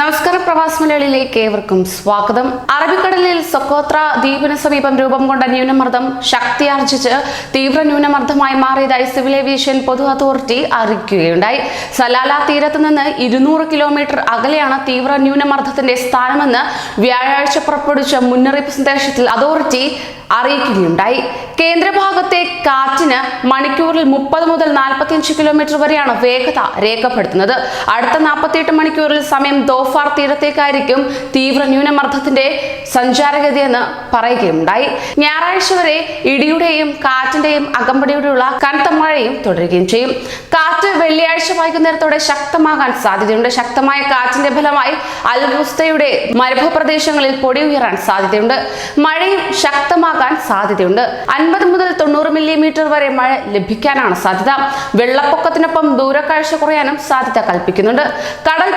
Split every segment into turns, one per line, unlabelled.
നമസ്കാരം പ്രവാസ് മലയാളിയിലേക്ക് ഏവർക്കും സ്വാഗതം. അറബിക്കടലിൽ സൊക്കോത്ര ദ്വീപിന് സമീപം രൂപം കൊണ്ട ന്യൂനമർദ്ദം ശക്തിയാർജിച്ച് തീവ്ര ന്യൂനമർദ്ദമായി മാറിയതായി സിവിൽ ഏവിയേഷൻ പൊതു അതോറിറ്റി അറിയിക്കുകയുണ്ടായി. സലാല തീരത്ത് നിന്ന് ഇരുന്നൂറ് കിലോമീറ്റർ അകലെയാണ് തീവ്ര ന്യൂനമർദ്ദത്തിന്റെ സ്ഥാനമെന്ന് വ്യാഴാഴ്ച പുറപ്പെടുവിച്ച മുന്നറിയിപ്പ് സന്ദേശത്തിൽ അതോറിറ്റി അറിയിക്കുകയുണ്ടായി. കേന്ദ്രഭാഗത്തെ കാറ്റിന് മണിക്കൂറിൽ മുപ്പത് മുതൽ നാൽപ്പത്തിയഞ്ച് കിലോമീറ്റർ വരെയാണ് വേഗത രേഖപ്പെടുത്തുന്നത്. അടുത്ത നാൽപ്പത്തിയെട്ട് മണിക്കൂറിൽ സമയം ദോഫാർ തീരത്തേക്കായിരിക്കും തീവ്ര ന്യൂനമർദ്ദത്തിന്റെ സഞ്ചാരഗതിയെന്ന് പറയുകയുണ്ടായി ഞായറാഴ്ച വരെ ഇടിയുടെയും കാറ്റിന്റെയും അകമ്പടിയോടെയുള്ള കനത്ത മഴയും തുടരുകയും ചെയ്യും. കാറ്റ് വെള്ളിയാഴ്ച വൈകുന്നേരത്തോടെ ശക്തമാകാൻ സാധ്യതയുണ്ട്. ശക്തമായ കാറ്റിന്റെ ഫലമായി അൽബുസ്തയുടെ മരുഭൂപ്രദേശങ്ങളിൽ പൊടി ഉയരാൻ സാധ്യതയുണ്ട്. മഴയും ശക്തമാകാൻ സാധ്യതയുണ്ട്. അൻപത് മുതൽ തൊണ്ണൂറ് മില്ലിമീറ്റർ വരെ മഴ ലഭിക്കാനാണ് സാധ്യത. വെള്ളപ്പൊക്കത്തിനൊപ്പം ദൂരക്കാഴ്ച കുറയാനും സാധ്യത കൽപ്പിക്കുന്നുണ്ട്. കടൽ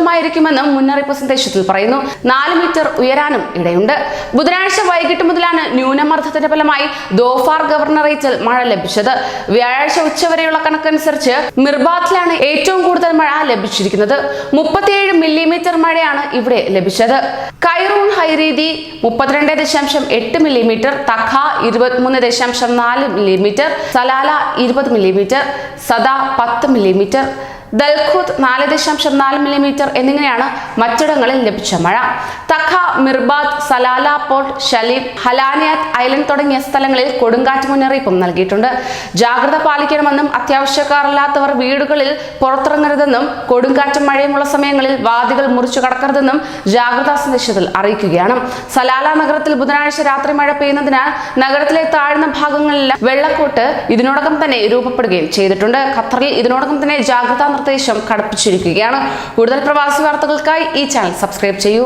പ്രക്ഷുബ്ധമായിരിക്കുമെന്നും മുന്നറിയിപ്പ് സന്ദേശത്തിൽ പറയുന്നു. നാല് മീറ്റർ ഉയരാനും ഇടയുണ്ട്. ബുധനാഴ്ച വൈകിട്ട് മുതലാണ് ന്യൂനമർദ്ദത്തിന്റെ ഫലമായി ദോഫാർ ഗവർണറേറ്റിൽ മഴ ലഭിച്ചത്. വ്യാഴാഴ്ച ഉച്ചവരെയുള്ള കണക്കനുസരിച്ച് മിർബാത്തിലാണ് ഏറ്റവും കൂടുതൽ മഴ ലഭിച്ചിരിക്കുന്നത്. മുപ്പത്തിയേഴ് മില്ലിമീറ്റർ മഴയാണ് ഇവിടെ ലഭിച്ചത്. കൈറൂൺ ഹൈരീതി മുപ്പത്തിരണ്ട് ദശാംശം എട്ട് മില്ലിമീറ്റർ തഖ ഇരുപത്തിമൂന്ന് ദശാംശം നാല് മില്ലിമീറ്റർ സലാല ഇരുപത് മില്ലിമീറ്റർ സദ പത്ത് മില്ലിമീറ്റർ ദൽഖുദ് നാല് ദശാംശം നാല് മില്ലിമീറ്റർ എന്നിങ്ങനെയാണ് മറ്റിടങ്ങളിൽ ലഭിച്ച മഴ. Taqah Mirbat Salalah port Shalim Hallaniyat island തുടങ്ങിയ സ്ഥലങ്ങളിൽ കൊടുങ്കാറ്റ് മുന്നറിയിപ്പും നൽകിയിട്ടുണ്ട്. ജാഗ്രത പാലിക്കണമെന്നും അത്യാവശ്യക്കാരല്ലാത്തവർ വീടുകളിൽ പുറത്തിറങ്ങരുതെന്നും കൊടുങ്കാറ്റും മഴയുമുള്ള സമയങ്ങളിൽ വാതികൾ മുറിച്ചു കടക്കരുതെന്നും ജാഗ്രതാ സന്ദേശത്തിൽ അറിയിക്കുകയാണ്. സലാല നഗരത്തിൽ ബുധനാഴ്ച രാത്രി മഴ പെയ്യുന്നതിനാൽ നഗരത്തിലെ താഴ്ന്ന ഭാഗങ്ങളിൽ വെള്ളക്കൂട്ട് ഇതിനോടകം തന്നെ രൂപപ്പെടുകയും ചെയ്തിട്ടുണ്ട്. ഖത്തറിൽ ഇതിനോടകം തന്നെ ജാഗ്രതാ നിർദ്ദേശം കടപ്പിച്ചിരിക്കുകയാണ്. കൂടുതൽ പ്രവാസി വാർത്തകൾക്കായി ഈ ചാനൽ സബ്സ്ക്രൈബ് ചെയ്യൂ.